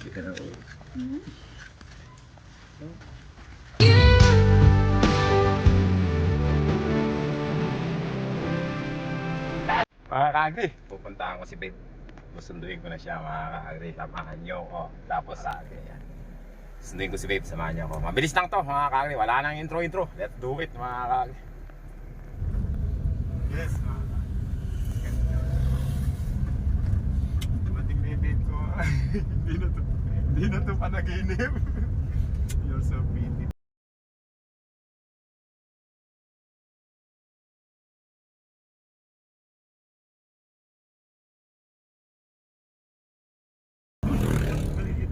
di ka na uwi. Mga kagri, pupuntahan ko si Babe. Susunduin ko na siya mga kagri. Samahan niyo ko. Tapos sa akin yan. Sunduin ko si Babe, samahan niyo ako. Mabilis lang to mga kagri. Wala nang intro-intro. Let's do it mga kagri. Yes, mga kagri. Dumating na yung babe ko. Hindi na to, hindi na to panaginip. You're so pretty.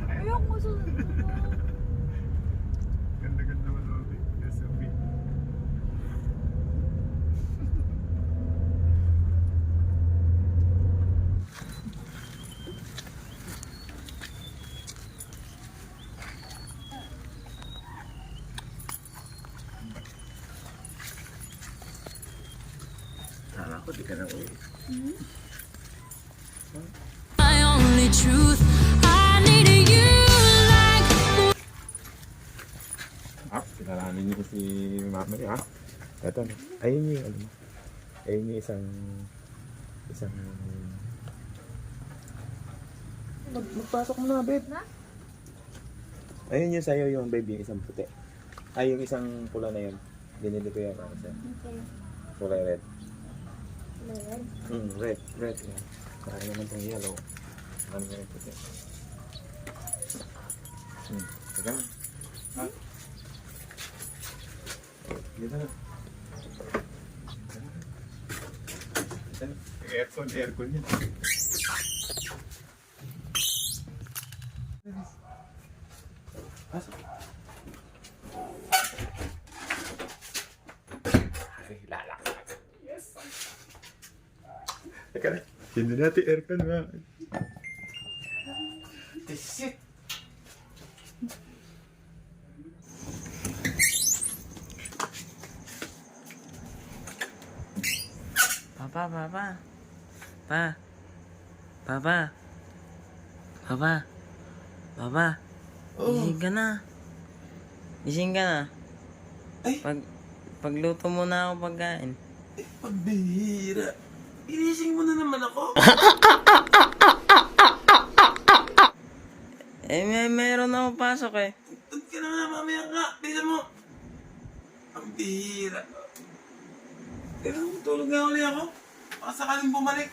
Ayoko sa... Ganda-ganda mo naman, babe. You're so pretty. Ko di ka na uwi. My only truth, I need you like Ah, kilalanin niyo si mama niya, ha? Ito, ayun yung, ano, ayun yung isang, isang, Mag, magpasok mo na, babe. Na? Ayun yung sa'yo yung babe, yung isang puti. Ay, yung isang pula na yun. Binili ko yan, ano siya. Kulay red. Red, red. Yan. Saka naman itong yellow. Ano yung puti. Hmm, teka na. Ha? Na. Dito na. Aircon, aircon yan. Pasok. Ay, lalakad. Yes! Teka na. Hindi natin aircon ba? Shit! Papa, papa. Pa. Papa. Papa. Papa. Gising ka na. Gising ka na. Pag, pagluto mo na ako pagkain. Pagbihira. Inising mo na naman ako. Eh, may meron ako pasok eh. Tag ka na nga, mamaya nga. Bilisan mo. Ang bihira. Teka, tulog nga uli ako. Baka sakaling bumalik.